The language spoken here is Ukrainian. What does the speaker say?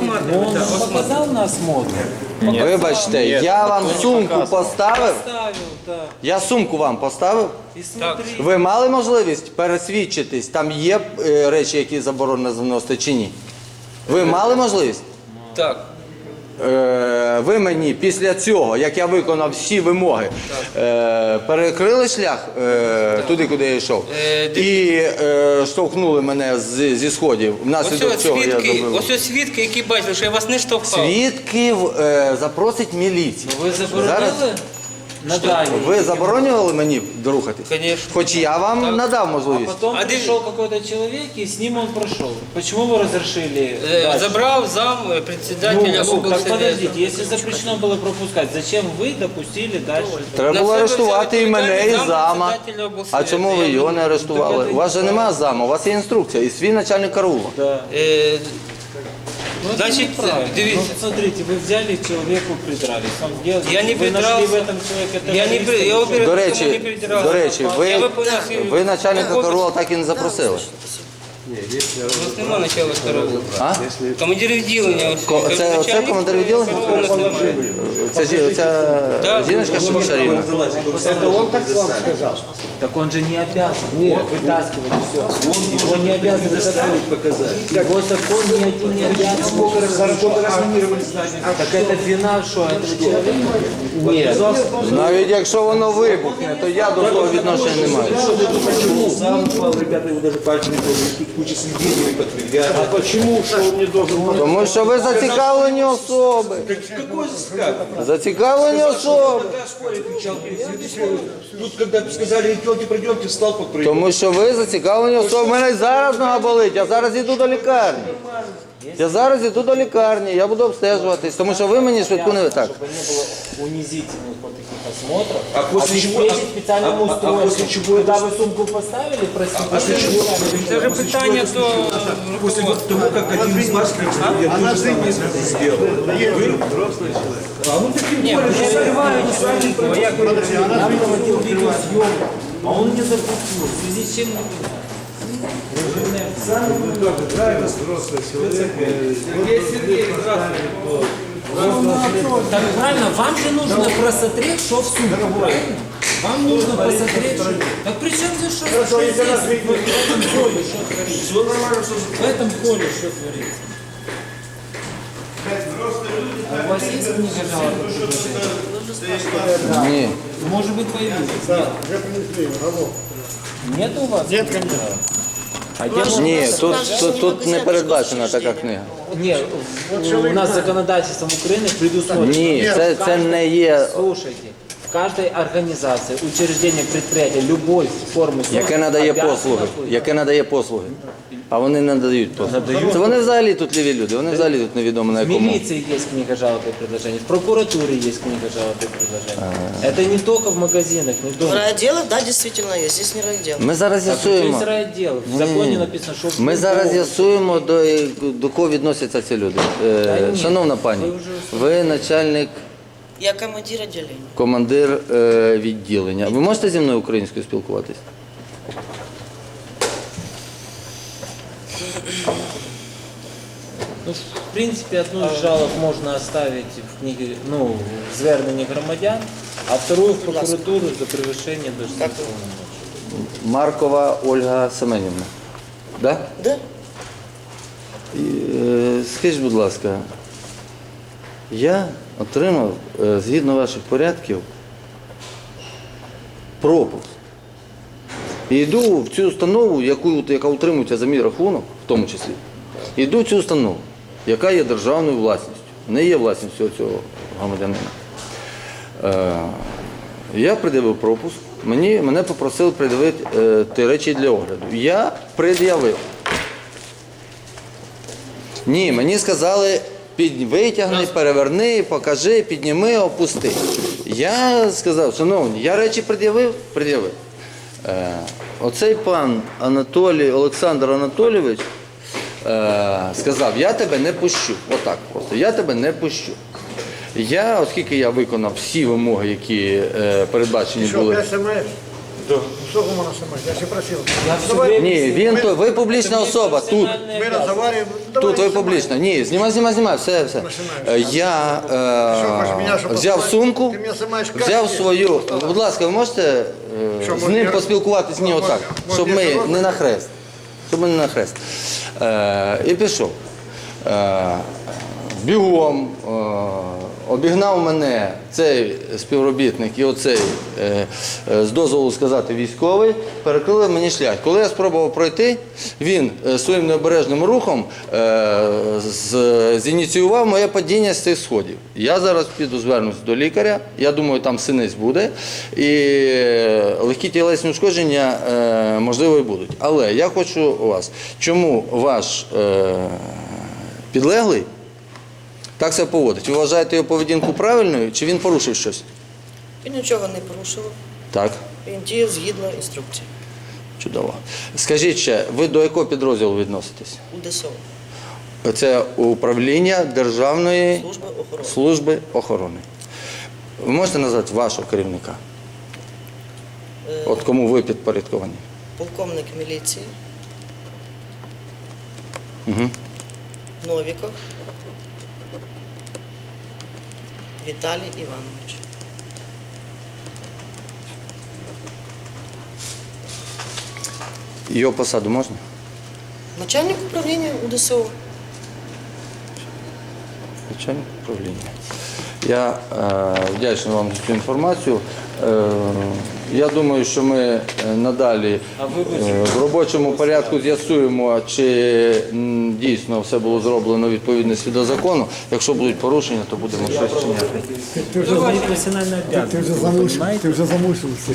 Ну, он да, нам показал на осмотр. Вибачте, я вам сумку поставив. Поставил, да. Я сумку вам поставив. И смотри. Ви мали можливість пересвідчитись, там є е, речі, які заборонено заносити чи ні? Ви мали можливість? Так. Е, ви мені після цього, як я виконав всі вимоги, е, перекрили шлях е, туди, куди я йшов, і штовхнули мене зі сходів. Внаслідок ось цього я свідки, зробив. ось ось свідки, які бачили, що я вас не штовхав. Свідків запросить міліція. Ви заборонили? Надали. Ви заборонювали мені рухатись? Конечно. Хоч я вам Так. надав А можливість. потом А ты- пришел какой-то человек, и с ним он прошел. Почему вы разрешили? Е, дальше? Забрав зам е, Ну, председателя ну, так облсовета. подождите, если запрещено было пропускать, зачем вы допустили дальше? Треба На було себе арештувати і взяли мене, і відповідальність зама. председателя облсовета. А чому ви Я його не- не арештували? У вас же немає зама, у вас є інструкція і свій начальник караула. Да. Е, Ну, это Значит, неправильно. дивіться. Ну, смотрите, вы взяли человеку, придрались. Он делал, Я не вы нашли в придрался. этом человеке Я не при- я террориста, уверен, До що речі, не придирався. до речі, ви, Я виконав свій- ви начальника караула так і не запросили. У нас немає начала караула. А? Командир відділення. ось, Ко- це- начальник це командир відділення? караула у нас немає. Це, жі- ця Да. жіночка Шарівна. Так он же не обязан. Нет. Вытаскивать все. Он его не обязан закон показать. Его закон ни один не обязан. Так это вина что, этого человека? Нет. Навіть якщо воно вибухне, то я до того відношення не маю. Сам упал, ребята его даже пальцем не трогали. Куча свидетелей подтвердят. А почему? Что он не должен? Тому що ви зацікавлені особи. Какой заскак? Зацікавлені особи. Когда школе кричал Тут, когда сказали, идете, пройдемте, встал подпрыгнул. Тому що ви зацікавлені особи. У мене зараз нога болить, я зараз йду до лікарні. Я зараз йду до лікарні, я буду обстежуватись, тому що ви мені швидку не так. Чтобы не было унизительных вот таких осмотров. А после чего- обеспечить а- специальным а- а- а устройством. после чего Когда это- вы сумку поставили, простите, после чего? Це вже питання до После вот того, как один из вас я тоже самое сделал. Вы А ну таким Ні, более, я что понимаю, а як ви Я проводил видеосъемку, а он не запустил. В связи с чем Так правильно, вам же нужно просмотреть, что в сумке, правильно? Вам нужно посмотреть, что... Так при чем здесь что, что здесь, в этом холле, что творится? В этом холле что творится? А у вас есть книга жалоб? Ні. Может быть, появилась? Нет у вас? Нет, конечно. А где можно- Ні, тут, тут, тут не передбачена така книга. Ні, у нас законодательством України предусмотрено. Ні, це, це не є. Слушайте, в каждой организации, учреждении, предприятии, любой формы Яке надає обязано послуги. быть. Яке надає послуги. А вони не надають послуги. Це вони взагалі тут ліві люди, вони взагалі тут невідомо на В якому. милиции есть книга жалоб и предложений, в прокуратуре есть книга жалоб и предложений. Это не только в магазинах, не В дома. райотделах, да, действительно есть. Здесь не райотдел. Ми зараз Есть з'ясуємо. райотдел. В законе написано, что... в Ми зараз любом- з'ясуємо, до, до кого відносяться ці люди. Е, ні, шановна пані, ви вже- ви начальник, я командир отделения. командир е, відділення. Ви можете зі мною українською спілкуватись? Ну, в принципе, одну из жалоб можно оставить в книге, ну, в зверненні громадян, а вторую в прокуратуру за превышение должностных полномочий. Маркова Ольга Семенівна. Да? Да? І, е, Скажіть, будь ласка, я отримав е, згідно ваших порядків пропуск. І йду в цю установу, яку, яка утримується за мій рахунок, в тому числі. Йду в цю установу, яка є державною власністю, не є власністю цього громадянина. Е, я пред'явив пропуск, мені, мене попросили пред'явити е, ті речі для огляду. Я пред'явив. Ні, мені сказали, під, витягни, переверни, покажи, підніми, опусти. Я сказав, шановні, я речі пред'явив, пред'явив. Е, оцей пан Анатолій, Олександр Анатолійович е, сказав, я тебе не пущу. Отак просто, я тебе не пущу. Я, оскільки я виконав всі вимоги, які е, передбачені були. Что гумана снимать? Я же просил. Ні, він то ви публічна особа. Тут Мы разговариваем. тут ви Давай, публічно. Ні, знімай, знімай, знімай, все, все. Е, Я е, взяв сумку, Ти мене знімаєш взяв свою. Будь ласка, ви можете е, Що, з ним я- поспілкуватись ні отак, може, щоб ми не на хрест. Щоб ми не на хрест. Е, І пішов. Е, Бігом е, обігнав мене цей співробітник і оцей, е, е, з дозволу сказати, військовий, перекрили мені шлях. Коли я спробував пройти, він е, своїм необережним рухом зініціював моє падіння з цих сходів. Я зараз піду звернусь до лікаря, я думаю, там синець буде, і легкі тілесні ушкодження можливо і будуть. Але я хочу у вас, чому ваш підлеглий так себе поводить? Ви вважаєте його поведінку правильною, чи він порушив щось? Він нічого не порушував. Так, Він діяв згідно інструкції. чудово. Скажіть ще, ви до якого підрозділу відноситесь? УДСО. Це управління Державної Служба охорони. служби охорони. Ви можете назвати вашого керівника? От кому ви підпорядковані? Полковник міліції. Угу. Новіков. Віталій Іванович. Його посаду можна? Начальник управління УДСО. Начальник управління. Я е, вдячний вам за цю інформацію. Е, я думаю, що ми е, надалі е, в робочому порядку з'ясуємо, чи дійсно все було зроблено відповідності до закону. Якщо будуть порушення, то будемо щось чиняти. Ты уже замучился. Ты уже замучился.